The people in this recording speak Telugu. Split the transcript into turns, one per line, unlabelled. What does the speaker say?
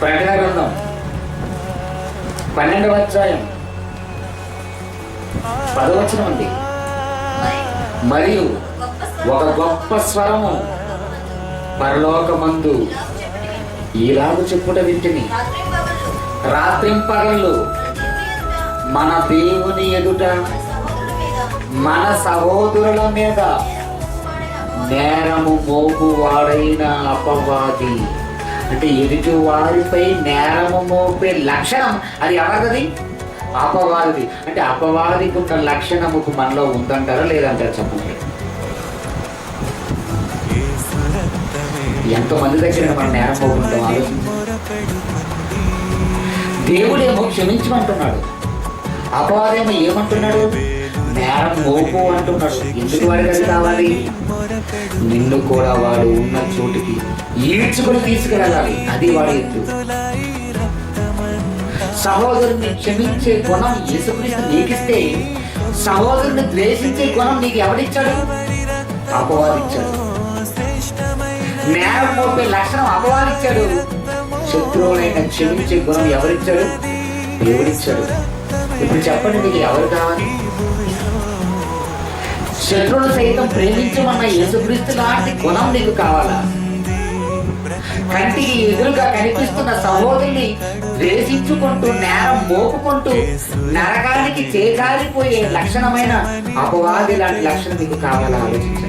ప్రకటన గ్రంథం. పన్నెండవ అధ్యాయం. పదవచనం ఉంది మరియు ఒక గొప్ప స్వరము పరలోకమందు ఈలాగు చెప్పుట వింటిని. రాత్రింపగళ్ళు మన దేవుని ఎదుట మన సహోదరుల మీద నేరము మోపు వాడైన అపవాది. అంటే ఎదుటి వారిపై నేరము మోపే లక్షణం అది ఎవరిది? అపవాదిది అంటే అపవాదికి ఉన్న లక్షణముకు మనలో ఉందంటారా లేదంటారు చెప్పండి. ఎంతమంది దగ్గర మనం నేరం పోకుంటాం దేవుడేమో క్షమించమంటున్నాడు. అపవాదేమో ఏమంటున్నాడు? దారం మోపు అంటున్నాడు. ఎందుకు వాడికి కావాలి నిన్ను కూడా వాడు ఉన్న చోటికి ఈడ్చుకుని తీసుకెళ్ళాలి అది వాడి ఎత్తు. సహోదరుని క్షమించే గుణం యేసుక్రీస్తు నీకిస్తే సహోదరుని ద్వేషించే గుణం నీకు ఎవరిచ్చాడు అపవాదిచ్చాడు. నేరం మోపే లక్షణం అపవాదిచ్చాడు. శత్రువులైన క్షమించే గుణం ఎవరిచ్చాడు? దేవుడిచ్చాడు. ఇప్పుడు చెప్పండి మీకు ఎవరు కావాలి? శత్రువులు సైతం ప్రేమించమన్న యేసుక్రీస్తు లాంటి గుణం నీకు కావాలా? కంటికి ఎదురుగా కనిపిస్తున్న సహోదరుని ద్వేషించుకుంటూ నేరం మోపుకుంటూ నరకానికి చేజారిపోయే లక్షణమైన అపవాది లాంటి లక్షణం నీకు కావాలా? ఆలోచించాలి